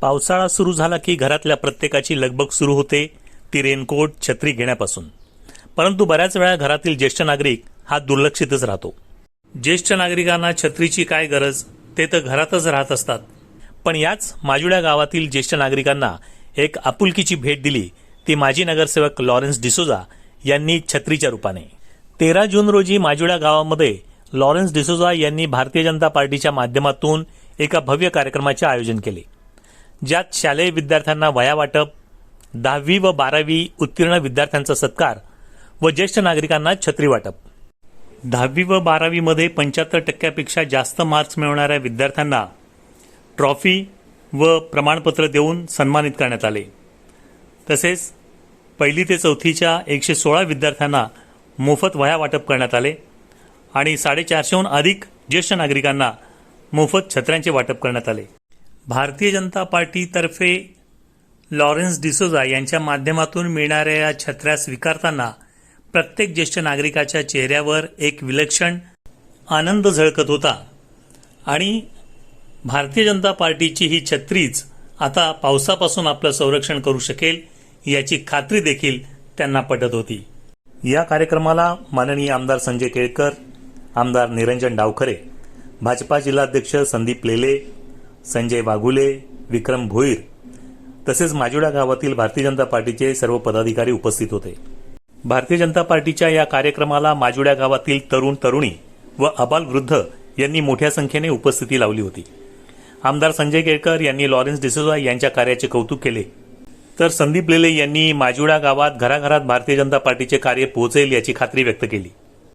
पावसाळा सुरू झाला की घरातल्या प्रत्येकाची लगबग सुरू होते ती रेनकोट छत्री घेण्यापासून. परंतु बऱ्याच वेळा घरातील ज्येष्ठ नागरिक हा दुर्लक्षितच राहतो. ज्येष्ठ नागरिकांना छत्रीची काय गरज? ते तर घरातच राहत असतात. पण याच माजुड्या गावातील ज्येष्ठ नागरिकांना एक आपुलकीची भेट दिली ती माजी नगरसेवक लॉरेन्स डिसोजा यांनी छत्रीच्या रूपाने. तेरा जून रोजी माजुड्या गावामध्ये लॉरेन्स डिसोजा यांनी भारतीय जनता पार्टीच्या माध्यमातून एका भव्य कार्यक्रमाचे आयोजन केले. ज्यात शालेय विद्यार्थ्यांना वया वाटप दहावी व बारावी उत्तीर्ण विद्यार्थ्यांचा सत्कार व ज्येष्ठ नागरिकांना छत्री वाटप. दहावी व बारावीमध्ये पंच्याहत्तर टक्क्यापेक्षा जास्त मार्क्स मिळवणाऱ्या विद्यार्थ्यांना ट्रॉफी व प्रमाणपत्र देऊन सन्मानित करण्यात आले. तसेच पहिली ते चौथीच्या एकशे सोळा विद्यार्थ्यांना मोफत वह्या वाटप करण्यात आले आणि साडेचारशेहून अधिक ज्येष्ठ नागरिकांना मोफत छत्र्यांचे वाटप करण्यात आले. भारतीय जनता पार्टीतर्फे लॉरेन्स डिसोजा यांच्या माध्यमातून मिळणाऱ्या या छत्र्या स्वीकारताना प्रत्येक ज्येष्ठ नागरिकाच्या चेहऱ्यावर एक विलक्षण आनंद झळकत होता. आणि भारतीय जनता पार्टीची ही छत्रीच आता पावसापासून आपलं संरक्षण करू शकेल याची खात्री देखील त्यांना पटत होती. या कार्यक्रमाला माननीय आमदार संजय केळकर आमदार निरंजन डावखरे भाजपा जिल्हाध्यक्ष संदीप लेले संजय वाघुले विक्रम भोईर तसेच माजुडा गावातील भारतीय जनता पार्टीचे सर्व पदाधिकारी उपस्थित होते. भारतीय जनता पार्टीच्या या कार्यक्रमाला माजुड्या गावातील तरुण तरुणी व अबाल वृद्ध यांनी मोठ्या संख्येने उपस्थिती लावली होती. आमदार संजय केळकर यांनी लॉरेन्स डिसोजा यांच्या कार्याचे कौतुक केले. तर संदीप लेले यांनी माजुडा गावात घराघरात भारतीय जनता पार्टीचे कार्य पोहोचेल याची खात्री व्यक्त केली.